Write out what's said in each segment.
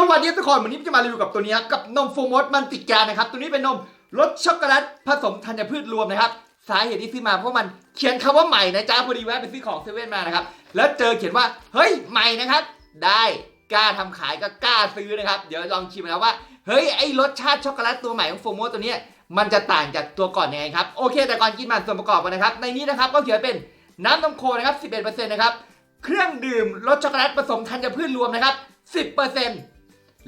สวัสดีทุกคนวันนี้จะมารีวิวกับตัวนี้กับนมโฟมอสมันติแกนนะครับ ตัวนี้เป็นนมรสช็อกโกแลตผสมธัญพืชรวมนะครับ สาเหตุที่ซื้อมาเพราะมันเขียนคำว่าใหม่นะจ๊ะพอดีแวะไปซื้อของเซเว่นมานะครับ แล้วเจอเขียนว่า เฮ้ยใหม่นะครับ ได้กล้าทำขายก็กล้าซื้อนะครับ เดี๋ยวลองชิมนะครับว่า เฮ้ยไอรสชาติช็อกโกแลตตัวใหม่ของโฟมอสตัวนี้มันจะต่างจากตัวก่อนยังไงครับ โอเค แต่ก่อนกินมาส่วนประกอบกันนะครับ ในนี้นะครับก็เขียนเป็นน้ำนมโคนะครับ 11%นะครับ เครื่องดื่มรสช็อกโกแลตผสมธัญพืชรวมนะครับ 10%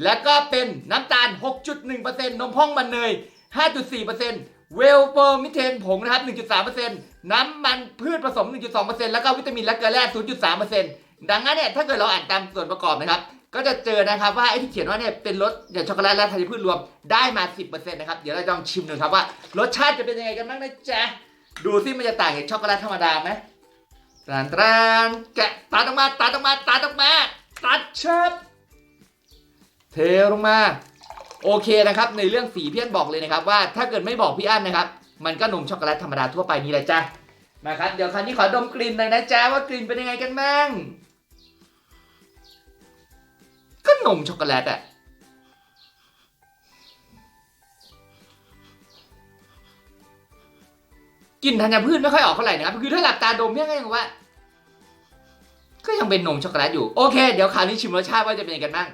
แล้วก็เป็นน้ำตาล 6.1%นมพ่องมันเนย 5.4%เวลเฟอร์มิเทนผงนะครับ 1.3%น้ำมันพืชผสม 1.2%แล้วก็วิตามินและเกลือแร่0.3%ดังนั้นเนี่ยถ้าเกิดเราอ่านตามส่วนประกอบนะครับก็จะเจอนะครับว่าไอ้ที่เขียนว่าเนี่ยเป็นรสอย่างช็อกโกแลตและธัญพืชรวมได้มา 10%นะครับ เดี๋ยวเราลองชิมดูครับว่ารสชาติจะเป็นยังไงกันบ้างนะจ๊ะ ดูซิมันจะต่างจากช็อกโกแลตธรรมดาไหมตรานตรานแกะตัดออกมาตัดออกมาตัดออกมาตัดเชิบ เทลงมา โอเคนะครับ ในเรื่องสีพี่อันบอกเลยนะครับ ว่าถ้าเกิดไม่บอกพี่อันนะครับ มันก็นมช็อกโกแลตธรรมดาทั่วไปนี่แหละจ้ะมาครับเดี๋ยวคราวนี้ขอดมกลิ่นหน่อยนะจ๊ะว่ากลิ่นเป็นยังไงกันบ้างก็นมช็อกโกแลตอะกลิ่นธัญพืชไม่ค่อยออกเท่าไหร่นะครับคือถ้าหลับตาดมเนี่ยก็ยังว่า ก็ยังเป็นนมช็อกโกแลตอยู่ โอเค เดี๋ยวคราวนี้ชิมรสชาติว่าจะเป็นยังไงกันบ้าง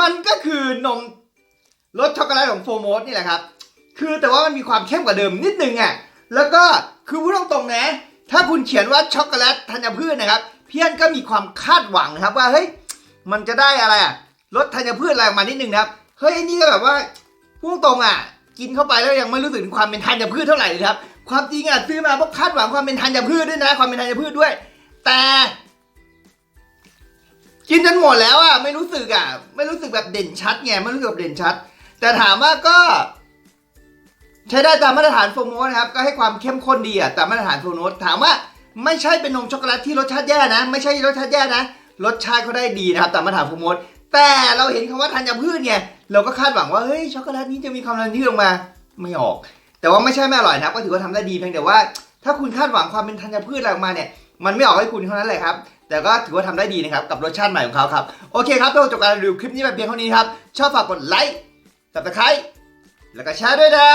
มันก็คือนมรสช็อกโกแลตของโฟโมสนี่แหละครับ คือแต่ว่ามันมีความเข้มกว่าเดิมนิดนึงอะ แล้วก็คือพูดตรงๆนะ ถ้าคุณเขียนว่าช็อกโกแลตธัญพืชนะครับ เพี้ยนก็มีความคาดหวังนะครับว่าเฮ้ย มันจะได้อะไรอะ รสธัญพืชอะไรมานิดนึงนะครับ เฮ้ยอันนี่ก็แบบว่าพูดตรงอะ กินเข้าไปแล้วยังไม่รู้สึกถึงความเป็นธัญพืชเท่าไหร่เลยครับ ความจริงอะซื้อมาเพราะคาดหวังความเป็นธัญพืชด้วยนะ ความเป็นธัญพืชด้วย แต่ กินจนหมดแล้วอะไม่รู้สึกอะ ไม่รู้สึกแบบเด่นชัดไงไม่รู้สึกแบบเด่นชัด แต่ถามว่าก็ ใช้ได้ตามมาตรฐานโฟโมสนะครับ ก็ให้ความเข้มข้นดีอะตามมาตรฐานโฟโมสถามว่าไม่ใช่เป็นนมช็อกโกแลตที่รสชาติแย่นะ ไม่ใช่รสชาติแย่นะ รสชาติเขาได้ดีนะครับตามมาตรฐานโฟโมสแต่เราเห็นคำว่าธัญพืชไงเราก็คาดหวังว่าเฮ้ยช็อกโกแลตนี้จะมีความธัญพืชลงมาไม่ออก แต่ว่าไม่ใช่ไม่อร่อยนะก็ถือว่าทำได้ดีเพียงแต่ว่า ถ้าคุณคาดหวังความเป็นธัญพืชอะไรออกมาเนี่ยมันไม่ออกให้คุณเท่านั้นแหละครับแต่ก็ถือว่าทำได้ดีนะครับกับรสชาติใหม่ของเขาครับโอเคครับต้องจบการรีวิวคลิปนี้ไปเพียงเท่านี้ครับชอบฝากกดไลค์ subscribe แล้วก็แชร์ด้วยนะ